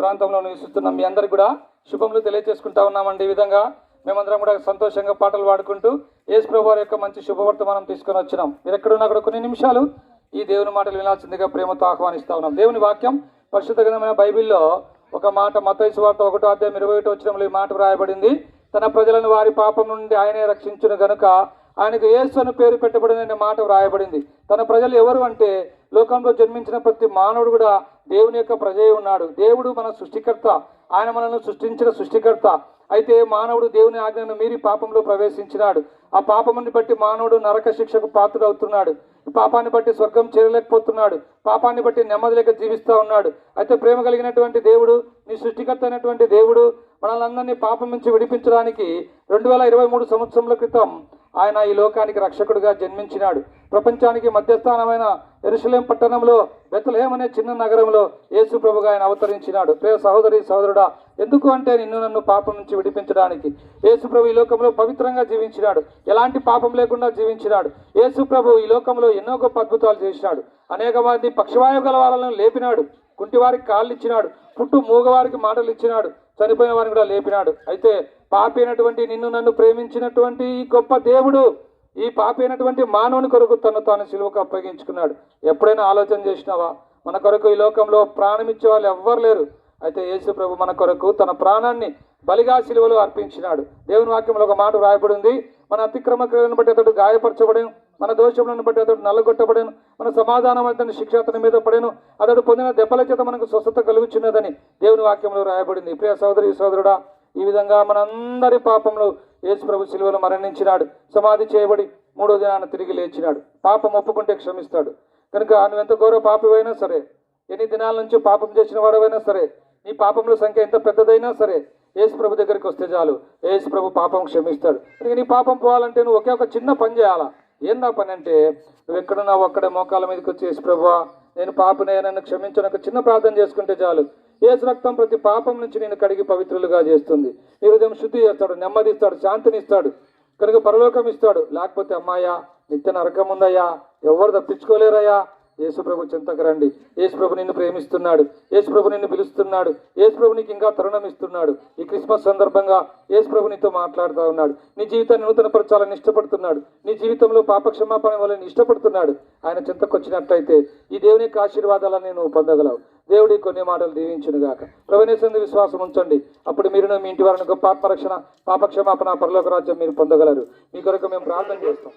ప్రాంతంలో నివసిస్తున్న మీ అందరికి కూడా శుభములు తెలియజేసుకుంటా ఉన్నామండి. ఈ విధంగా మేమందరం కూడా సంతోషంగా పాటలు పాడుకుంటూ యేసు ప్రభు యొక్క మంచి శుభవర్తమానం తీసుకొని వచ్చినాం. మీరు ఎక్కడున్నా కూడా కొన్ని నిమిషాలు ఈ దేవుని మాటలు వినాల్సిందిగా ప్రేమతో ఆహ్వానిస్తా ఉన్నాం. దేవుని వాక్యం పరిశుద్ధ గ్రంథమైన బైబిల్లో ఒక మాట మతైసు వార్త ఒకటో అధ్యాయం ఇరవై ఒకటి వచ్చినంలో ఈ మాట వ్రాయబడింది. తన ప్రజలను వారి పాపం నుండి ఆయనే రక్షించును గనుక ఆయనకు యేసు అని పేరు పెట్టబడిన మాట వ్రాయబడింది. తన ప్రజలు ఎవరు అంటే లోకంలో జన్మించిన ప్రతి మానవుడు కూడా దేవుని యొక్క ప్రజే ఉన్నాడు. దేవుడు మన సృష్టికర్త. ఆయన మనల్ని సృష్టించిన సృష్టికర్త. అయితే మానవుడు దేవుని ఆజ్ఞను మీరి పాపంలో ప్రవేశించినాడు. ఆ పాపముని బట్టి మానవుడు నరక శిక్షకు పాత్రుడవుతున్నాడు. అవుతున్నాడు పాపాన్ని బట్టి స్వర్గం చేరలేకపోతున్నాడు. పాపాన్ని బట్టి నెమ్మది లేక జీవిస్తూ ఉన్నాడు. అయితే ప్రేమ కలిగినటువంటి దేవుడు నీ సృష్టికర్త అయినటువంటి దేవుడు మనల్ని పాపం నుంచి విడిపించడానికి రెండు వేల ఇరవై మూడు సంవత్సరముల క్రితం ఆయన ఈ లోకానికి రక్షకుడిగా జన్మించినాడు. ప్రపంచానికి మధ్యస్థానమైన ఎరుసలేం పట్టణంలో బెత్తలహేం అనే చిన్న నగరంలో యేసు ప్రభుగా ఆయన అవతరించినాడు. ప్రియ సహోదరి సహోదరుడా ఎందుకు అంటే నిన్ను నన్ను పాపం నుంచి విడిపించడానికి? యేసు ప్రభు ఈ లోకంలో పవిత్రంగా జీవించినాడు. ఎలాంటి పాపం లేకుండా జీవించినాడు. యేసు ప్రభు ఈ లోకంలో ఎన్నో గొప్ప అద్భుతాలు చేసినాడు. అనేక మంది పక్షవాయు గల వాళ్ళను లేపినాడు. కుంటివారికి కాళ్ళు ఇచ్చినాడు పుట్టు మూగవారికి మాటలు ఇచ్చినాడు చనిపోయిన వారిని కూడా లేపినాడు. అయితే పాపి అయినటువంటి నిన్ను నన్ను ప్రేమించినటువంటి ఈ గొప్ప దేవుడు ఈ పాపి అయినటువంటి మానవుని కొరకు తను తాను సిలువకు అప్పగించుకున్నాడు. ఎప్పుడైనా ఆలోచన చేసినావా? మన కొరకు ఈ లోకంలో ప్రాణం ఇచ్చే వాళ్ళు ఎవ్వరు లేరు. అయితే యేసు ప్రభు మన కొరకు తన ప్రాణాన్ని బలిగా సిలువలో అర్పించినాడు. దేవుని వాక్యంలో ఒక మాట రాయబడింది మన అతిక్రమ క్రియలను బట్టి అతడు గాయపరచబడి మన దోషములను బట్టి అతడు నల్లగొట్టబడను. మన సమాధానం అతని శిక్ష అతని మీద పడేను. అతడు పొందిన దెబ్బల చేత మనకు స్వస్థత కలుగుచున్నదని దేవుని వాక్యంలో రాయబడింది. ప్రియ సోదరి సోదరుడా ఈ విధంగా మనందరి పాపంలో యేసు ప్రభు శిలువలో మరణించినాడు. సమాధి చేయబడి మూడో దినాన తిరిగి లేచినాడు. పాపం ఒప్పుకుంటే క్షమిస్తాడు. కనుక నువ్వు ఎంత గౌరవ పాపమైనా సరే ఎన్ని దినాల నుంచి పాపం చేసిన వాడవైనా సరే నీ పాపముల సంఖ్య ఎంత పెద్దదైనా సరే యేసు ప్రభు దగ్గరికి వస్తే చాలు. యేసు ప్రభు పాపం క్షమిస్తాడు. నీ పాపం పోవాలంటే నువ్వు ఒకే ఒక చిన్న పని చేయాలా? ఏందా పని అంటే నువ్వు ఎక్కడున్నావు అక్కడే మోకాల మీదకి వచ్చేసి ప్రభా ప్రభువా నేను పాపనే నన్ను క్షమించను ఒక చిన్న ప్రార్థన చేసుకుంటే చాలు. ఏసు రక్తం ప్రతి పాపం నుంచి నేను కడిగి పవిత్రులుగా చేస్తుంది. నీ హృదయం శుద్ధి చేస్తాడు నెమ్మది ఇస్తాడు శాంతిని ఇస్తాడు కనుక పరలోకం ఇస్తాడు. లేకపోతే అమ్మాయ్యా నిత్య నరకం ఉందయ్యా ఎవరు తప్పించుకోలేరయ్యా యేసుప్రభు చింతకు రండి యేసుప్రభు నిన్ను ప్రేమిస్తున్నాడు. యేసుప్రభు నిన్ను పిలుస్తున్నాడు. యేసుప్రభు నీకు ఇంకా తరుణం ఇస్తున్నాడు ఈ క్రిస్మస్ సందర్భంగా యేసుప్రభు నీతో మాట్లాడుతూ ఉన్నాడు. నీ జీవితాన్ని నూతనపరచాలని ఇష్టపడుతున్నాడు. నీ జీవితంలో పాపక్షమాపణ వల్ల ఇష్టపడుతున్నాడు. ఆయన చింతకు వచ్చినట్లయితే ఈ దేవుని యొక్క ఆశీర్వాదాలను నేను పొందగలవు. దేవుడి కొన్ని మాటలు దీవించునుగాక ప్రభునేసంది విశ్వాసం ఉంచండి. అప్పుడు మీరు మీ ఇంటి వారిని గొప్ప ఆత్మరక్షణ పాపక్షమాపణ పరలోక రాజ్యం మీరు పొందగలరు. మీ కొరకు మేము ప్రార్థన చేస్తాం.